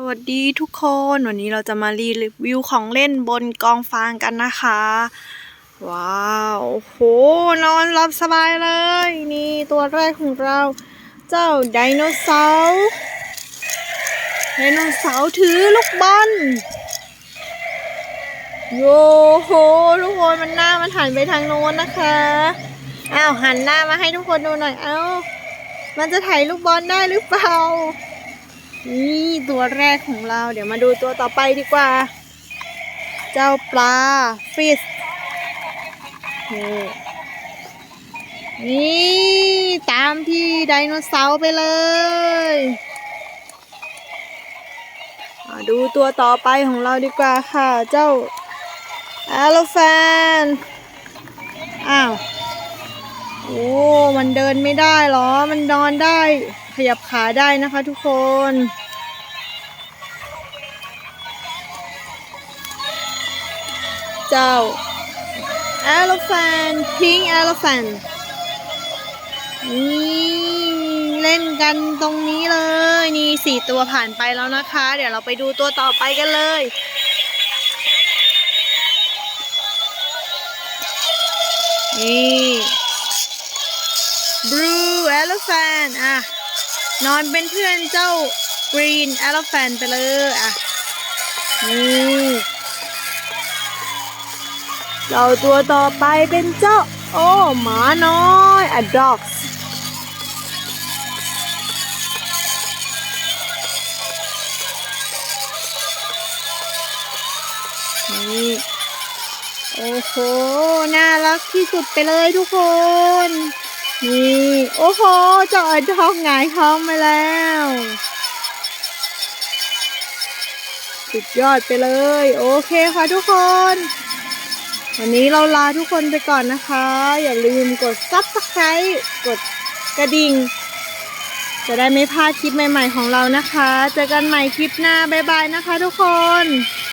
สวัสดีทุกคนวันนี้เราจะมารีวิวของเล่นบนกองฟางกันนะคะ ว้าวโอ้โหนอนหลับสบายเลย นี่ตัวแรกของเรา เจ้าไดโนเสาร์ไดโนเสาร์ถือลูกบอลโยโหทุกคนมันหน้ามันหันไปทางโน้นนะคะอ้าวหันหน้ามาให้ทุกคนดูหน่อยเอ้ามันจะถ่ายลูกบอลได้หรือเปล่า นี่ตัวแรกของเรา เดี๋ยวมาดูตัวต่อไปดีกว่า เจ้าปลาฟิชนี่นี่ตามพี่ไดโนเสาร์ไปเลยมาดูตัวต่อไปของเราดีกว่าค่ะ เจ้า e l e p h a n t อ้าว โอ้ มันเดินไม่ได้เหรอ มันนอนได้ ขยับขาได้นะคะทุกคน เจ้า elephant pink elephant นี่เล่นกันตรงนี้เลย นี่สี่ตัวผ่านไปแล้วนะคะ เดี๋ยวเราไปดูตัวต่อไปกันเลยนี่ blue elephant อะ นอนเป็นเพื่อนเจ้า green e l e p h a n ไปเลยอะนี่เราตัวต่อไปเป็นเจ้า โอ้หมาน้อย a dog นี่โอ้โห น่ารักที่สุดไปเลยทุกคน นี่โอ้โหเจ้าไอ้ท้องหงท้องมาแล้ว สุดยอดไปเลย โอเคค่ะทุกคน วันนี้เราลาทุกคนไปก่อนนะคะ อย่าลืมกด subscribe กดกระดิ่ง จะได้ไม่พลาดคลิปใหม่ๆของเรานะคะ เจอกันใหม่คลิปหน้า บ๊ายบายนะคะทุกคน